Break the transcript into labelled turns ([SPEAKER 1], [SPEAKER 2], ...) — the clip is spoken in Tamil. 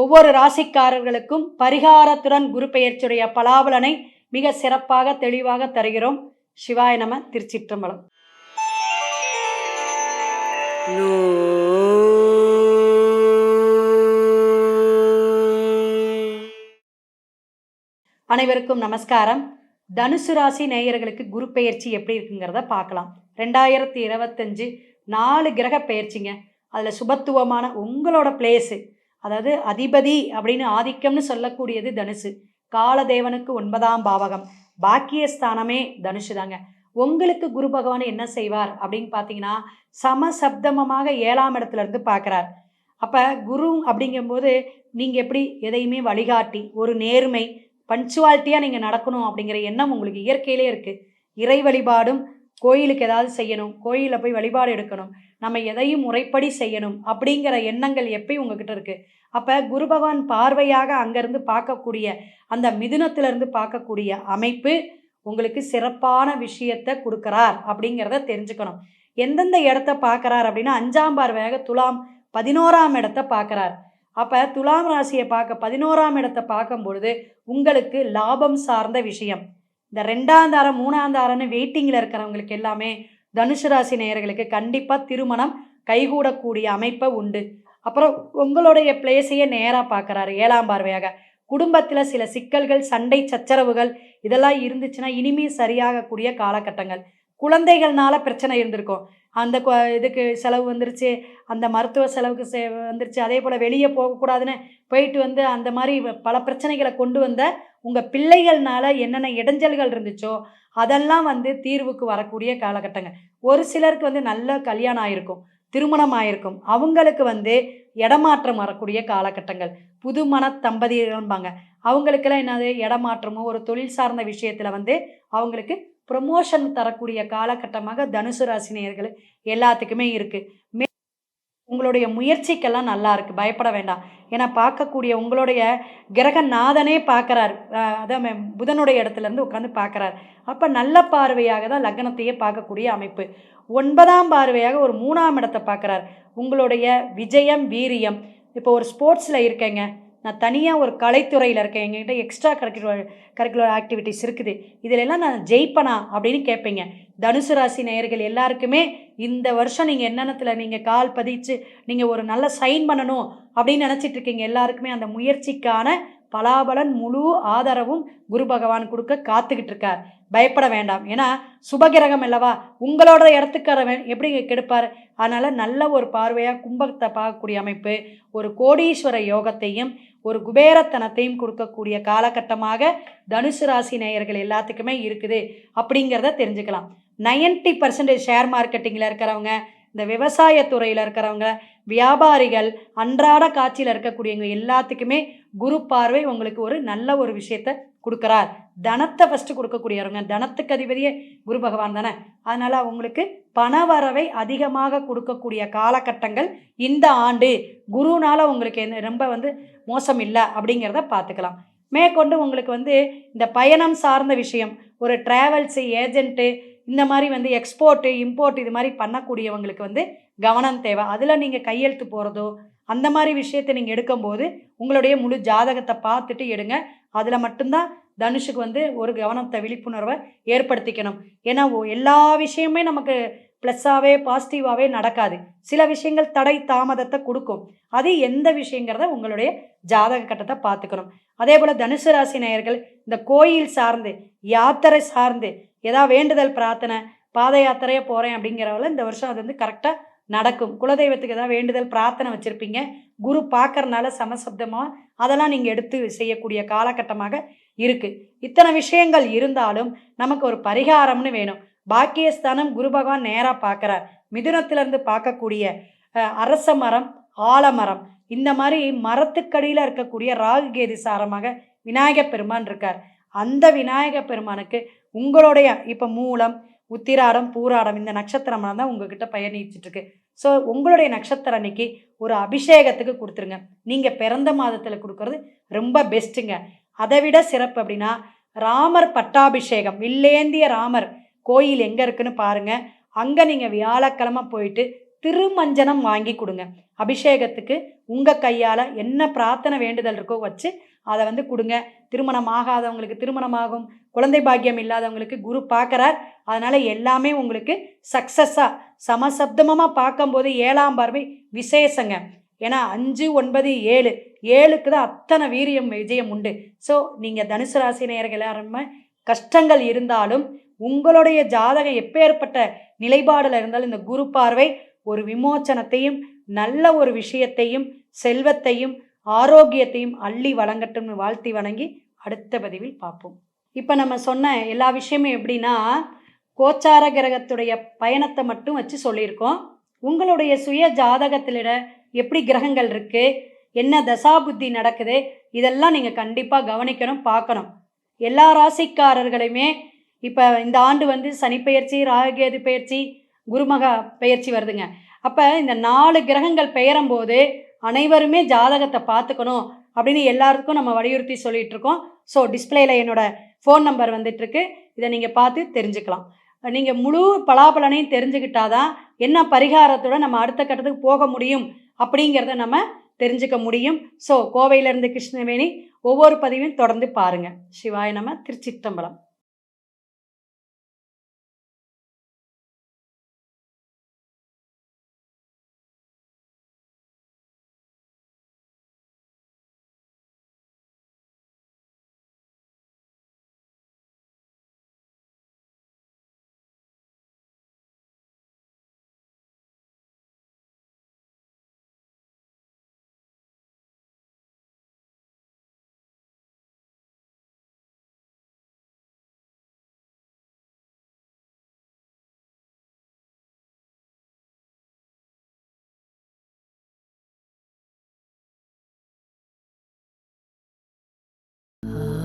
[SPEAKER 1] ஒவ்வொரு ராசிக்காரர்களுக்கும் பரிகாரத்துடன் குரு பெயர்ச்சியுடைய பலாபலனை மிக சிறப்பாக தெளிவாக தருகிறோம். சிவாய நம திருச்சிற்றம்பலம். அனைவருக்கும் நமஸ்காரம். தனுசு ராசி நேயர்களுக்கு குரு பெயர்ச்சி எப்படி இருக்குங்கிறத பார்க்கலாம். ரெண்டாயிரத்தி இருபத்தஞ்சு நாலு கிரக பெயர்ச்சிங்க அதில் சுபத்துவமான உங்களோட பிளேஸு அதாவது அதிபதி அப்படின்னு ஆதிக்கம்னு சொல்லக்கூடியது தனுசு. காலதேவனுக்கு ஒன்பதாம் பாவகம். பாக்கியஸ்தானமே தனுஷு தாங்க உங்களுக்கு குரு பகவான் என்ன செய்வார் அப்படின்னு பார்த்தீங்கன்னா சமசப்தமமாக ஏழாம் இடத்துல இருந்து பார்க்குறார் அப்போ குரு அப்படிங்கும்போது நீங்கள் எப்படி எதையுமே வழிகாட்டி ஒரு நேர்மை பஞ்சுவாலிட்டியாக நீங்கள் நடக்கணும் அப்படிங்கிற எண்ணம் உங்களுக்கு இயற்கையிலே இருக்குது இறை வழிபாடும் கோயிலுக்கு ஏதாவது செய்யணும் கோயிலில் போய் வழிபாடு எடுக்கணும் நம்ம எதையும் முறைப்படி செய்யணும் அப்படிங்கிற எண்ணங்கள் எப்பயும் உங்ககிட்ட இருக்குது அப்போ குரு பகவான் பார்வையாக அங்கேருந்து பார்க்கக்கூடிய அந்த மிதுனத்திலிருந்து பார்க்கக்கூடிய அமைப்பு உங்களுக்கு சிறப்பான விஷயத்தை கொடுக்குறார் அப்படிங்கிறத தெரிஞ்சுக்கணும். எந்தெந்த இடத்த பார்க்குறார் அப்படின்னா அஞ்சாம் பார்வையாக துலாம் பதினோராம் இடத்த பார்க்குறார். அப்போ துலாம் ராசியை பார்க்க பதினோராம் இடத்தை பார்க்கும் பொழுது உங்களுக்கு லாபம் சார்ந்த விஷயம். இந்த ரெண்டாம் தாரம் மூணாம் தாரம்னு வெயிட்டிங்கில் இருக்கிறவங்களுக்கு எல்லாமே தனுசு ராசி நேயர்களுக்கு கண்டிப்பாக திருமணம் கைகூடக்கூடிய அமைப்பை உண்டு. அப்புறம் உங்களுடைய பிளேஸையே நேராக பார்க்குறாரு ஏழாம் பார்வையாக. குடும்பத்தில் சில சிக்கல்கள் சண்டை சச்சரவுகள் இதெல்லாம் இருந்துச்சுன்னா இனிமே சரியாகக்கூடிய காலகட்டங்கள். குழந்தைகள்னால பிரச்சனை இருந்திருக்கும். அந்த கொ- இதுக்கு செலவு வந்துருச்சு அந்த மருத்துவ செலவுக்கு செ வந்துருச்சு அதே போல் வெளியே போகக்கூடாதுன்னு போயிட்டு வந்து அந்த மாதிரி பல பிரச்சனைகளை கொண்டு வந்த உங்கள் பிள்ளைகள்னால என்னென்ன இடைஞ்சல்கள் இருந்துச்சோ அதெல்லாம் வந்து தீர்வுக்கு வரக்கூடிய காலகட்டங்கள் ஒரு சிலருக்கு வந்து நல்ல கல்யாணம் ஆயிருக்கும் திருமணம் ஆயிருக்கும். அவங்களுக்கு வந்து இடமாற்றம் வரக்கூடிய காலகட்டங்கள். புது மன தம்பதிகள்பாங்க அவங்களுக்கெல்லாம் என்னது? இடமாற்றமோ ஒரு தொழில் சார்ந்த விஷயத்தில் வந்து அவங்களுக்கு ப்ரொமோஷன் தரக்கூடிய காலகட்டமாக தனுசு ராசி எல்லாத்துக்குமே இருக்குது மே உங்களுடைய முயற்சிக்கெல்லாம் நல்லா இருக்குது பயப்பட வேண்டாம். ஏன்னா பார்க்கக்கூடிய உங்களுடைய கிரகநாதனே பார்க்குறார். அதான் புதனுடைய இடத்துல இருந்து உட்காந்து பார்க்குறாரு. அப்போ நல்ல பார்வையாக தான் லக்னத்தையே பார்க்கக்கூடிய அமைப்பு. ஒன்பதாம் பார்வையாக ஒரு மூணாம் இடத்தை பார்க்குறாரு. உங்களுடைய விஜயம் வீரியம். இப்போ ஒரு ஸ்போர்ட்ஸில் இருக்கேங்க. நான் தனியாக ஒரு கலைத்துறையில் இருக்கேன். எங்ககிட்ட எக்ஸ்ட்ரா கரிக்குலர் கரிக்குலர் ஆக்டிவிட்டிஸ் இருக்குது. இதிலெல்லாம் நான் ஜெயிப்பனா அப்படின்னு கேட்பீங்க தனுசு ராசி நேயர்கள் எல்லாருக்குமே இந்த வருஷம் நீங்கள் என்னென்னத்தில் நீங்கள் கால் பதிச்சு நீங்கள் ஒரு நல்ல சைன் பண்ணணும் அப்படின்னு நினச்சிட்டு இருக்கீங்க. எல்லாருக்குமே அந்த முயற்சிக்கான பலாபலன் முழு ஆதரவும் குரு பகவான் கொடுக்க காத்துக்கிட்டு இருக்கார் பயப்பட வேண்டாம். ஏன்னா சுபகிரகம் அல்லவா? உங்களோட இடத்துக்காரவன் எப்படி கெடுப்பார்? அதனால் நல்ல ஒரு பார்வையாக கும்பத்தை பார்க்கக்கூடிய அமைப்பு ஒரு கோடீஸ்வர யோகத்தையும் ஒரு குபேரத்தனத்தையும் கொடுக்கக்கூடிய காலகட்டமாக தனுசு ராசி நேயர்கள் எல்லாத்துக்குமே இருக்குது. அப்படிங்கிறத தெரிஞ்சுக்கலாம். 90% பர்சன்டேஜ் ஷேர் மார்க்கெட்டிங்கில் இருக்கிறவங்க இந்த விவசாயத்துறையில் இருக்கிறவங்க வியாபாரிகள் அன்றாட காட்சியில் இருக்கக்கூடியவங்க எல்லாத்துக்குமே குரு பார்வை உங்களுக்கு ஒரு நல்ல ஒரு விஷயத்த கொடுக்குறார். தனத்தை ஃபஸ்ட்டு கொடுக்கக்கூடியவருங்க. தனத்துக்கு அதிபதியே குரு பகவான் தானே. அதனால் உங்களுக்கு பணவரவை அதிகமாக கொடுக்கக்கூடிய காலகட்டங்கள் இந்த ஆண்டு. குருனால் உங்களுக்கு என்ன ரொம்ப வந்து மோசம் இல்லை அப்படிங்கிறத பார்த்துக்கலாம். மேற்கொண்டு உங்களுக்கு வந்து இந்த பயணம் சார்ந்த விஷயம் ஒரு ட்ராவல்ஸு ஏஜென்ட்டு இந்த மாதிரி வந்து எக்ஸ்போர்ட்டு இம்போர்ட் இது மாதிரி பண்ணக்கூடியவங்களுக்கு வந்து கவனம் தேவை. அதில் நீங்கள் கையெழுத்து போகிறதோ அந்த மாதிரி விஷயத்தை நீங்கள் எடுக்கும்போது உங்களுடைய முழு ஜாதகத்தை பார்த்துட்டு எடுங்க. அதில் மட்டும்தான் தனுஷுக்கு வந்து ஒரு கவனத்தை விழிப்புணர்வை ஏற்படுத்திக்கணும். ஏன்னா எல்லா விஷயமே நமக்கு ப்ளஸ்ஸாகவே பாசிட்டிவாகவே நடக்காது. சில விஷயங்கள் தடை தாமதத்தை கொடுக்கும். அது எந்த விஷயங்கிறத உங்களுடைய ஜாதக கட்டத்தை பார்த்துக்கணும். அதே போல் தனுசு ராசி நேயர்கள் இந்த கோயில் சார்ந்து யாத்திரை சார்ந்து ஏதாவது வேண்டுதல் பிரார்த்தனை பாத யாத்திரையே போகிறேன் அப்படிங்கிறவள இந்த வருஷம் அது வந்து கரெக்டாக நடக்கும். குலதெய்வத்துக்கு ஏதாவது வேண்டுதல் பிரார்த்தனை வச்சுருப்பீங்க. குரு பார்க்கறனால சமசப்தமாக அதெல்லாம் நீங்கள் எடுத்து செய்யக்கூடிய காலகட்டமாக இருக்குது இத்தனை விஷயங்கள் இருந்தாலும் நமக்கு ஒரு பரிகாரம்னு வேணும். பாக்கியஸ்தானம் குரு பகவான் நேராக பார்க்குறார். மிதுனத்திலிருந்து பார்க்கக்கூடிய அரச மரம் ஆலமரம் இந்த மாதிரி மரத்துக்கடியில் இருக்கக்கூடிய ராகு கேது சாரமாக விநாயகப் பெருமான் இருக்கார். அந்த விநாயகப் பெருமானுக்கு உங்களுடைய இப்போ மூலம் உத்திராடம் பூராடம் இந்த நட்சத்திரமாக தான் உங்ககிட்ட பயணிச்சுட்டு இருக்கு ஸோ உங்களுடைய நட்சத்திரம் அன்னைக்கு ஒரு அபிஷேகத்துக்கு கொடுத்துருங்க. நீங்கள் பிறந்த மாதத்தில் கொடுக்கறது ரொம்ப பெஸ்ட்டுங்க. அதை விட சிறப்பு அப்படின்னா ராமர் பட்டாபிஷேகம். வில்லேந்திய ராமர் கோயில் எங்கே இருக்குன்னு பாருங்க. அங்கே நீங்கள் வியாழக்கிழமை போயிட்டு திருமஞ்சனம் வாங்கி கொடுங்க. அபிஷேகத்துக்கு உங்கள் கையால் என்ன பிரார்த்தனை வேண்டுதல் இருக்கோ வச்சு அதை வந்து கொடுங்க. திருமணம் ஆகாதவங்களுக்கு திருமணமாகும். குழந்தை பாக்கியம் இல்லாதவங்களுக்கு குரு பார்க்குறார். அதனால் எல்லாமே உங்களுக்கு சக்ஸஸ்ஸாக சமசப்தமமாக பார்க்கும்போது ஏழாம் பார்வை விசேஷங்க. ஏன்னா அஞ்சு ஒன்பது ஏழு. ஏழுக்கு தான் அத்தனை வீரியம் விஜயம் உண்டு. ஸோ நீங்கள் தனுசு ராசி நேயர்கள் எல்லாருமே கஷ்டங்கள் இருந்தாலும் உங்களுடைய ஜாதகம் எப்பேற்பட்ட நிலைப்பாடில் இருந்தாலும் இந்த குரு பார்வை ஒரு விமோச்சனத்தையும் நல்ல ஒரு விஷயத்தையும் செல்வத்தையும் ஆரோக்கியத்தையும் அள்ளி வழங்கட்டும்னு வாழ்த்தி வணங்கி அடுத்த பதிவில் பார்ப்போம். இப்போ நம்ம சொன்ன எல்லா விஷயமும் எப்படின்னா கோச்சார கிரகத்துடைய பயணத்தை மட்டும் வச்சு சொல்லியிருக்கோம். உங்களுடைய சுய ஜாதகத்திலிட எப்படி கிரகங்கள் இருக்குது என்ன தசா புத்தி நடக்குது இதெல்லாம் நீங்கள் கண்டிப்பாக கவனிக்கணும் பார்க்கணும். எல்லா ராசிக்காரர்களையுமே இப்போ இந்த ஆண்டு வந்து சனி பெயர்ச்சி ராககேது பெயர்ச்சி குருமகா பெயர்ச்சி வருதுங்க. அப்போ இந்த நாலு கிரகங்கள் பெயரும் போது அனைவருமே ஜாதகத்தை பார்த்துக்கணும் அப்படின்னு எல்லாருக்கும் நம்ம வலியுறுத்தி சொல்லிட்டு இருக்கோம். ஸோ டிஸ்பிளேல என்னோட ஃபோன் நம்பர் வந்துட்டு இருக்கு இதை நீங்கள் பார்த்து தெரிஞ்சுக்கலாம். நீங்கள் முழு பலாபலனையும் தெரிஞ்சுக்கிட்டாதான் என்ன பரிகாரத்தோட நம்ம அடுத்த கட்டத்துக்கு போக முடியும் அப்படிங்கிறத நம்ம தெரிஞ்சுக்க முடியும். ஸோ கோவையிலேருந்து கிருஷ்ணவேணி ஒவ்வொரு பதிவையும் தொடர்ந்து பாருங்கள் சிவாய நம்ம திருச்சிற்றம்பலம். Uh...